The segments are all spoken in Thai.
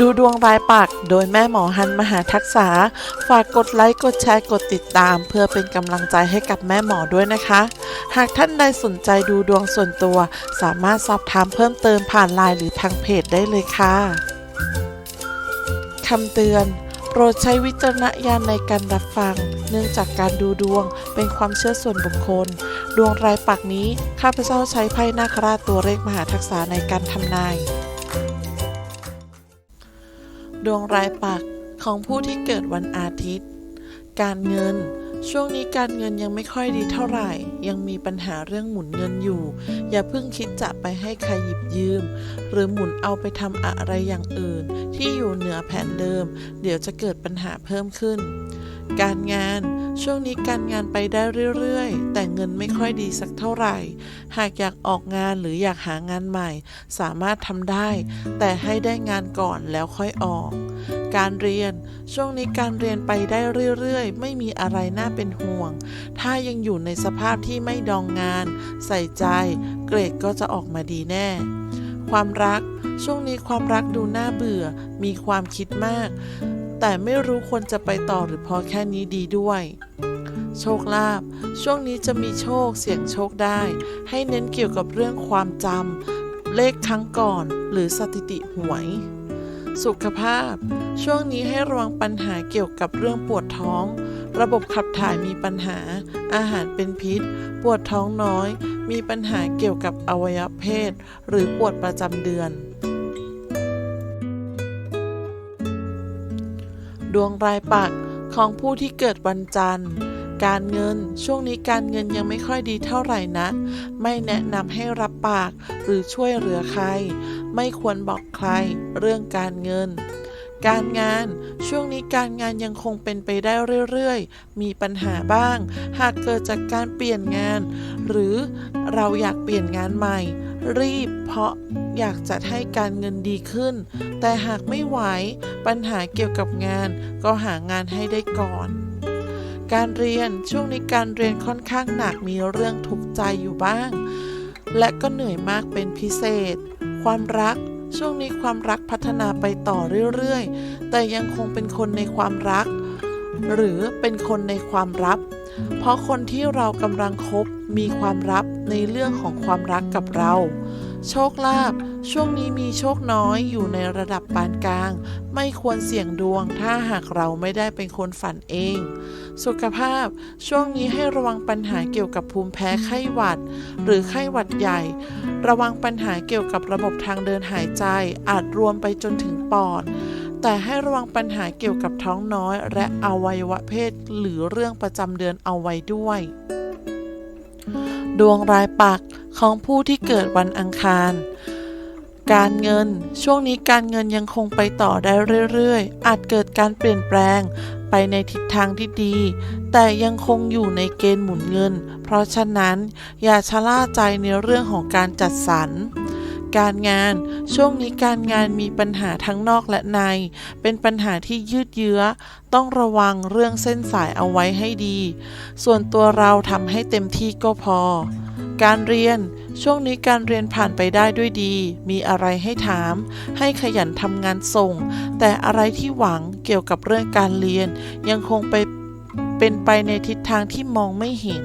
ดูดวงรายปักโดยแม่หมอฮันมหาทักษา ฝากกดไลค์ กดแชร์ กดติดตาม เพื่อเป็นกำลังใจให้กับแม่หมอด้วยนะคะ หากท่านใดสนใจดูดวงส่วนตัว สามารถสอบถามเพิ่มเติมผ่านไลน์หรือทางเพจได้เลยค่ะคำเตือนโปรดใช้วิจารณญาณในการรับฟัง เนื่องจากการดูดวงเป็นความเชื่อส่วนบุคคล ดวงรายปักนี้ ข้าพเจ้าใช้ไพ่นาคราชตัวเลขมหาทักษะในการทำนาย ดวงรายปักของผู้ที่เกิดวันอาทิตย์ การเงิน ช่วงนี้การเงินยังไม่ค่อยดีเท่าไหร่ ยังมีปัญหาเรื่องหมุนเงินอยู่ อย่าเพิ่งคิดจะไปให้ใครหยิบยืม หรือหมุนเอาไปทำอะไรอย่างอื่น ที่อยู่เหนือแผนเดิม เดี๋ยวจะเกิดปัญหาเพิ่มขึ้น การงาน ช่วงนี้การงานไปได้เรื่อยๆ แต่เงินไม่ค่อยดีสักเท่าไหร่ หากอยากออกงานหรืออยากหางานใหม่ สามารถทำได้ แต่ให้ได้งานก่อนแล้วค่อยออก การเรียน ช่วงนี้การเรียนไปได้เรื่อยๆ ไม่มีอะไรน่าเป็นห่วง ถ้ายังอยู่ในสภาพที่ไม่ดองงาน ใส่ใจ เกรดก็จะออกมาดีแน่ ความรัก ช่วงนี้ความรักดูน่าเบื่อ มีความคิดมาก แต่ไม่รู้ควรจะไปต่อหรือพอแค่นี้ดีด้วย โชคลาภช่วงนี้จะมีโชคเสี่ยงโชคได้ ให้เน้นเกี่ยวกับเรื่องความจำเลขครั้งก่อนหรือสถิติหวย สุขภาพ ช่วงนี้ให้ระวังปัญหาเกี่ยวกับเรื่องปวดท้อง ระบบขับถ่ายมีปัญหา อาหารเป็นพิษ ปวดท้องน้อย มีปัญหาเกี่ยวกับอวัยวะเพศ หรือปวดประจำเดือน ดวงรายปักของผู้ที่เกิดวันจันทร์ การเงินช่วงนี้การเงินยังไม่ค่อยดีเท่าไหร่นักไม่แนะนำให้รับปากหรือช่วยเหลือใคร ไม่ควรบอกใครเรื่องการเงิน การงานช่วงนี้การงานยังคงเป็นไปได้เรื่อยๆ มีปัญหาบ้าง หากเกิดจากการเปลี่ยนงาน หรือเราอยากเปลี่ยนงานใหม่ รีบ เพราะอยากจะให้การเงินดีขึ้น แต่หากไม่ไหวปัญหาเกี่ยวกับงาน ก็หางานให้ได้ก่อน การเรียนช่วงนี้การเรียนค่อนข้างหนักมีเรื่องทุกข์ใจอยู่บ้าง และก็เหนื่อยมากเป็นพิเศษ ความรักช่วงนี้ความรักพัฒนาไปต่อเรื่อยๆ แต่ยังคงเป็นคนในความรัก หรือเป็นคนในความลับ เพราะคนที่เรากำลังคบมีความลับ ในเรื่องของความรักกับเรา โชคลาภช่วงนี้มีโชคน้อยอยู่ในระดับปานกลาง ไม่ควรเสี่ยงดวง ถ้าหากเราไม่ได้เป็นคนฝันเอง สุขภาพช่วงนี้ให้ระวังปัญหาเกี่ยวกับภูมิแพ้ไข้หวัด หรือไข้หวัดใหญ่ ระวังปัญหาเกี่ยวกับระบบทางเดินหายใจ อาจรวมไปจนถึงปอดแต่ให้ระวังปัญหาเกี่ยวกับท้องน้อย และอวัยวะเพศ หรือเรื่องประจำเดือนเอาไว้ด้วย ดวงรายปักของผู้ที่เกิดวันอังคาร การเงิน ช่วงนี้การเงินยังคงไปต่อได้เรื่อยๆ อาจเกิดการเปลี่ยนแปลงไปในทิศทางที่ดี แต่ยังคงอยู่ในเกณฑ์หมุนเงิน เพราะฉะนั้นอย่าชะล่าใจในเรื่องของการจัดสรร การงาน ช่วงนี้การงานมีปัญหาทั้งนอกและใน เป็นปัญหาที่ยืดเยื้อ ต้องระวังเรื่องเส้นสายเอาไว้ให้ดี ส่วนตัวเราทำให้เต็มที่ก็พอ การเรียนช่วงนี้การเรียนผ่านไปได้ด้วยดี มีอะไรให้ถาม ให้ขยันทำงานส่ง แต่อะไรที่หวังเกี่ยวกับเรื่องการเรียน ยังคงไปเป็นไปในทิศทางที่มองไม่เห็น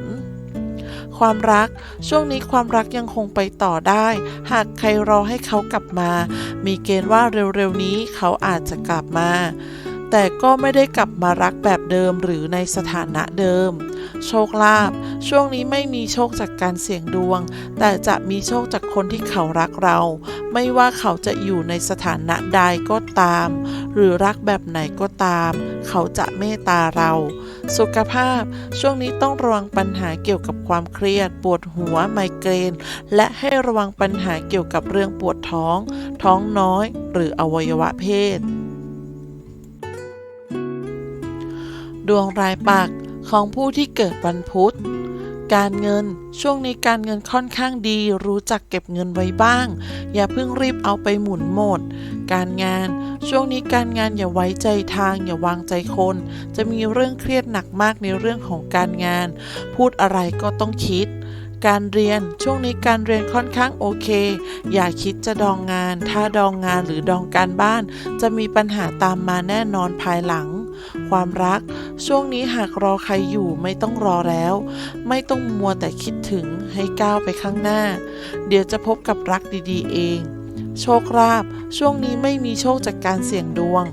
ความรัก ช่วงนี้ความรักยังคงไปต่อได้ หากใครรอให้เขากลับมา มีเกณฑ์ว่าเร็วๆนี้เขาอาจจะกลับมา แต่ก็ไม่ได้กลับมารักแบบเดิมหรือในสถานะเดิม โชคลาภช่วงนี้ไม่มีโชคจากการเสี่ยงดวง แต่จะมีโชคจากคนที่เขารักเรา ไม่ว่าเขาจะอยู่ในสถานะใดก็ตาม หรือรักแบบไหนก็ตาม เขาจะเมตตาเรา สุขภาพ ช่วงนี้ต้องระวังปัญหาเกี่ยวกับความเครียด ปวดหัว ไมเกรน และให้ระวังปัญหาเกี่ยวกับเรื่องปวดท้อง ท้องน้อย หรืออวัยวะเพศ ดวงรายปักของผู้ที่เกิดวันพุธ การเงิน ช่วงนี้การเงินค่อนข้างดี รู้จักเก็บเงินไว้บ้าง อย่าเพิ่งรีบเอาไปหมุนหมด การงาน ช่วงนี้การงานอย่าไว้ใจทาง อย่าวางใจคน จะมีเรื่องเครียดหนักมากในเรื่องของการงาน พูดอะไรก็ต้องคิดการเรียนช่วงนี้การเรียนค่อนข้างโอเค อย่าคิดจะดองงาน ถ้าดองงานหรือดองการบ้าน จะมีปัญหาตามมาแน่นอนภายหลัง ความรัก ช่วงนี้หากรอใครอยู่ไม่ต้องรอแล้ว ไม่ต้องมัวแต่คิดถึงให้ก้าวไปข้างหน้า เดี๋ยวจะพบกับรักดีๆ เอง โชคลาภช่วงนี้ไม่มีโชคจากการเสี่ยงดวง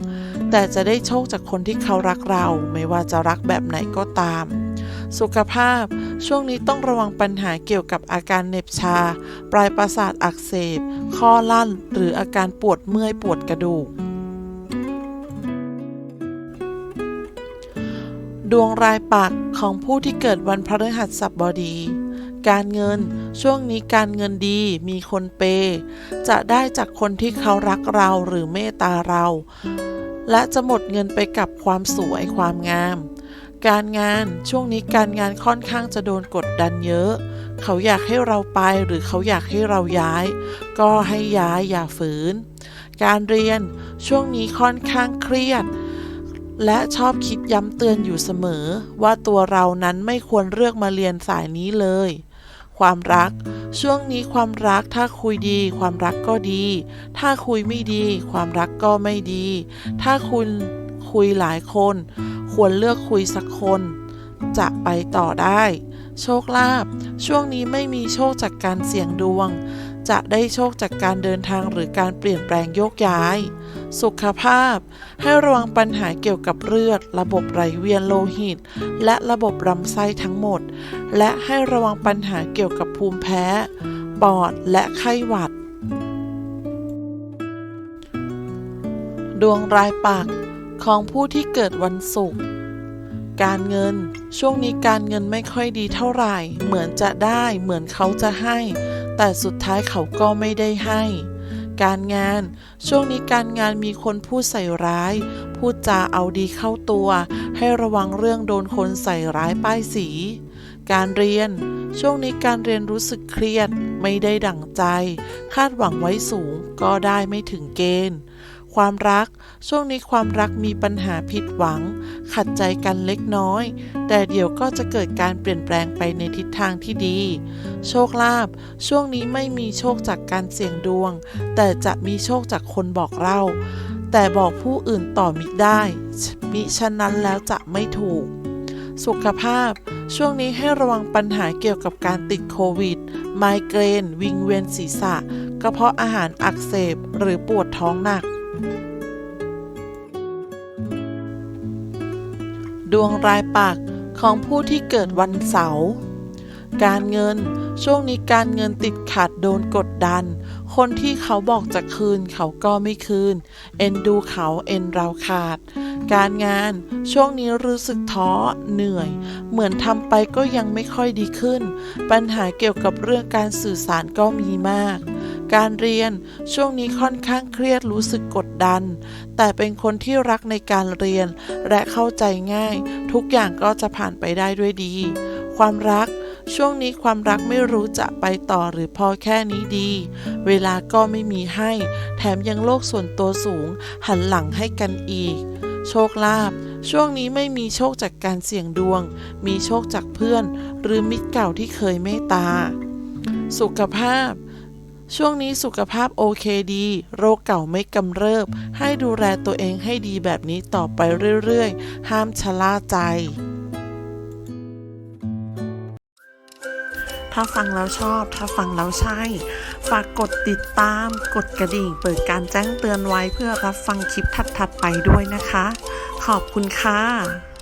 แต่จะได้โชคจากคนที่เขารักเรา ไม่ว่าจะรักแบบไหนก็ตาม สุขภาพ ช่วงนี้ต้องระวังปัญหาเกี่ยวกับอาการเหน็บชา ปลายประสาทอักเสบ ข้อลั่น หรืออาการปวดเมื่อยปวดกระดูก ดวงรายปักของผู้ที่เกิดวันพฤหัสบดี การเงินช่วงนี้การเงินดีมีคนเปย์จะได้จากคนที่เขารักเราหรือเมตตาเรา และจะหมดเงินไปกับความสวยความงาม การงานช่วงนี้การงานค่อนข้างจะโดนกดดันเยอะ เขาอยากให้เราไปหรือเขาอยากให้เราย้าย ก็ให้ย้ายอย่าฝืน การเรียนช่วงนี้ค่อนข้างเครียด และชอบคิดย้ำเตือนอยู่เสมอ ว่าตัวเรานั้นไม่ควรเลือกมาเรียนสายนี้เลย ความรัก ช่วงนี้ความรักถ้าคุยดี ความรักก็ดี ถ้าคุยไม่ดี ความรักก็ไม่ดี ถ้าคุณคุยหลายคน ควรเลือกคุยสักคน จะไปต่อได้ โชคลาภช่วงนี้ไม่มีโชคจากการเสี่ยงดวง จะได้โชคจากการเดินทางหรือการเปลี่ยนแปลงโยกย้าย สุขภาพ ให้ระวังปัญหาเกี่ยวกับเลือด ระบบไหลเวียนโลหิต และระบบลำไส้ทั้งหมด และให้ระวังปัญหาเกี่ยวกับภูมิแพ้ ปอด และไข้หวัด ดวงรายปักของผู้ที่เกิดวันศุกร์การเงิน ช่วงนี้การเงินไม่ค่อยดีเท่าไหร่ เหมือนจะได้ เหมือนเขาจะให้ แต่สุดท้ายเขาก็ไม่ได้ให้ การงาน ช่วงนี้การงานมีคนพูดใส่ร้าย พูดจาเอาดีเข้าตัว ให้ระวังเรื่องโดนคนใส่ร้ายป้ายสี การเรียน ช่วงนี้การเรียนรู้สึกเครียด ไม่ได้ดั่งใจ คาดหวังไว้สูงก็ได้ไม่ถึงเกณฑ์ ความรัก ช่วงนี้ความรักมีปัญหาผิดหวัง ขัดใจกันเล็กน้อย แต่เดี๋ยวก็จะเกิดการเปลี่ยนแปลงไปในทิศทางที่ดี โชคลาภช่วงนี้ไม่มีโชคจากการเสี่ยงดวง แต่จะมีโชคจากคนบอกเล่า แต่บอกผู้อื่นต่อมิได้มิฉะนั้นแล้วจะไม่ถูก สุขภาพช่วงนี้ให้ระวังปัญหาเกี่ยวกับการติดโควิด ไมเกรน วิงเวียนศีรษะ กระเพาะอาหารอักเสบ หรือปวดท้องหนัก ดวงรายปักของผู้ที่เกิดวันเสาร์การเงินช่วงนี้การเงินติดขัดโดนกดดัน คนที่เขาบอกจะคืนเขาก็ไม่คืน เอ็นดูเขาเอ็นเราขาด การงานช่วงนี้รู้สึกท้อเหนื่อย เหมือนทำไปก็ยังไม่ค่อยดีขึ้น ปัญหาเกี่ยวกับเรื่องการสื่อสารก็มีมาก การเรียนช่วงนี้ค่อนข้างเครียดรู้สึกกดดัน แต่เป็นคนที่รักในการเรียน และเข้าใจง่าย ทุกอย่างก็จะผ่านไปได้ด้วยดี ความรักช่วงนี้ความรักไม่รู้จะไปต่อหรือพอแค่นี้ดี เวลาก็ไม่มีให้ แถมยังโลกส่วนตัวสูง หันหลังให้กันอีก โชคลาภช่วงนี้ไม่มีโชคจากการเสี่ยงดวง มีโชคจากเพื่อน หรือมิตรเก่าที่เคยเมตตา สุขภาพ ช่วงนี้สุขภาพโอเคดี โรคเก่าไม่กำเริบ ให้ดูแลตัวเองให้ดีแบบนี้ต่อไปเรื่อยๆ ห้ามชะล่าใจ ถ้าฟังแล้วชอบ ถ้าฟังแล้วใช่ ฝากกดติดตาม กดกระดิ่ง เปิดการแจ้งเตือนไว้เพื่อรับฟังคลิปถัดๆไปด้วยนะคะ ขอบคุณค่ะ